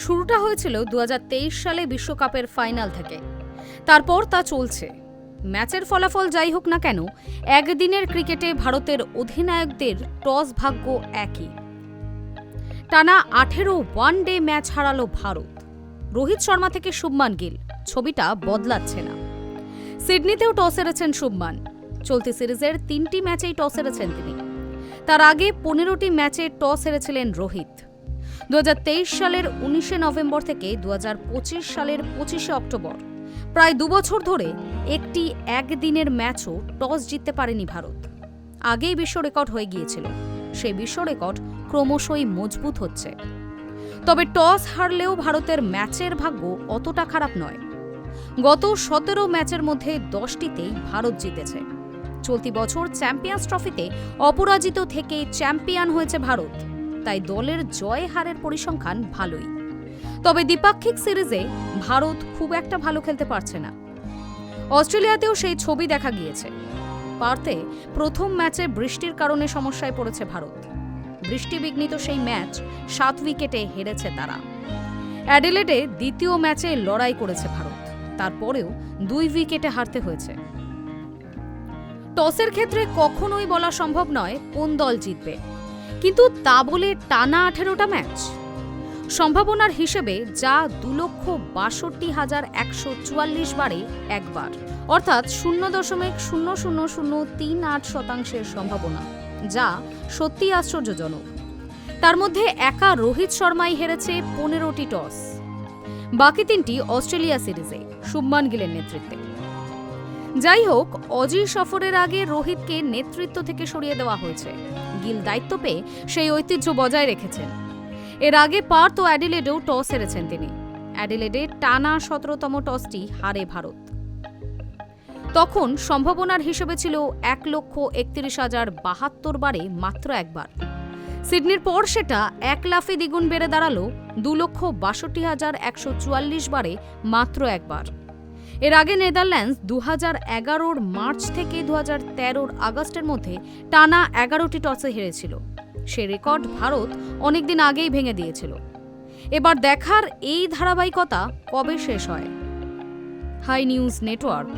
শুরুটা হয়েছিল দু হাজার তেইশ সালে বিশ্বকাপের ফাইনাল থেকে। তারপর তা চলছে। ম্যাচের ফলাফল যাই হোক না কেন, একদিনের ক্রিকেটে ভারতের অধিনায়কদের টস ভাগ্য একই। টানা আঠেরো ওয়ান ডে ম্যাচ হারালো ভারত। রোহিত শর্মা থেকে শুভমান গিল। ছবিটা বদলাচ্ছে না। সিডনিতেও টস হেরেছেন শুভমান। চলতি সিরিজের তিনটি ম্যাচেই টস হেরেছেন তিনি। তার আগে পনেরোটি ম্যাচে টস হেরেছিলেন রোহিত। দু হাজার তেইশ সালের উনিশে নভেম্বর থেকে দু হাজার পঁচিশ সালের পঁচিশে অক্টোবর। প্রায় দুবছর ধরে একটি একদিনের ম্যাচও টস জিততে পারেনি ভারত। আগেই বিশ্ব রেকর্ড হয়ে গিয়েছিল। সেই বিশ্ব রেকর্ড ক্রমশই মজবুত হচ্ছে। তবে টস হারলেও ভারতের ম্যাচের ভাগ্য অতটা খারাপ নয়। গত সতেরো ম্যাচের মধ্যে দশটিতেই ভারত জিতেছে। চলতি বছর চ্যাম্পিয়ন্স ট্রফিতে অপরাজিত থেকে চ্যাম্পিয়ন হয়েছে ভারত। তাই দলের জয় হারের পরিসংখ্যান ভালোই। তবে দ্বিপাক্ষিক সিরিজে ভারত খুব একটা ভালো খেলতে পারছে না। অস্ট্রেলিয়াতেও সেই ছবি দেখা গিয়েছে। পার্থে প্রথম ম্যাচে বৃষ্টির কারণে সমস্যায় পড়েছে ভারত। বৃষ্টিবিঘ্নিত সেই ম্যাচ সাত উইকেটে হেরেছে তারা। অ্যাডিলেডে দ্বিতীয় ম্যাচে লড়াই করেছে ভারত। তারপরেও দুই উইকেটে হারতে হয়েছে। টসের ক্ষেত্রে কখনোই বলা সম্ভব নয় কোন দল জিতবে। কিন্তু তা বলে টানা আঠেরোটা ম্যাচ। সম্ভাবনার হিসেবে যা দু লক্ষ বাষট্টি হাজার একশো চুয়াল্লিশ বারে একবার, অর্থাৎ শূন্য দশমিক শূন্য শূন্য শূন্য তিন আট শতাংশের সম্ভাবনা, যা সত্যি আশ্চর্যজনক। তার মধ্যে একা রোহিত শর্মাই হেরেছে পনেরোটি টস। বাকি তিনটি অস্ট্রেলিয়া সিরিজে, শুভমান গিলের নেতৃত্বে। যাই হোক অজি সফরের আগে রোহিতকে নেতৃত্ব থেকে সরিয়ে দেওয়া হয়েছে। গিল দায়িত্ব পেয়ে সেই ঐতিহ্য বজায় রেখেছেন। এর আগে পার্থ ও অ্যাডিলেডেও টস হেরেছেন তিনি। অ্যাডিলেডে টানা সতেরোতম টসটি হারে ভারত। তখন সম্ভাবনার হিসেবে ছিল এক লক্ষ একত্রিশ হাজার বাহাত্তর বারে মাত্র একবার। সিডনির পর সেটা এক লাফে দ্বিগুণ বেড়ে দাঁড়াল দু লক্ষ বাষট্টি হাজার একশো চুয়াল্লিশ বারে মাত্র একবার। এর আগে নেদারল্যান্ডস দু হাজার এগারোর মার্চ থেকে দু হাজার তেরোর আগস্টের মধ্যে টানা এগারোটি টসে হেরেছিল। সে রেকর্ড ভারত অনেকদিন আগেই ভেঙে দিয়েছিল। এবার দেখার এই ধারাবাহিকতা কবে শেষ হয়? High News Network.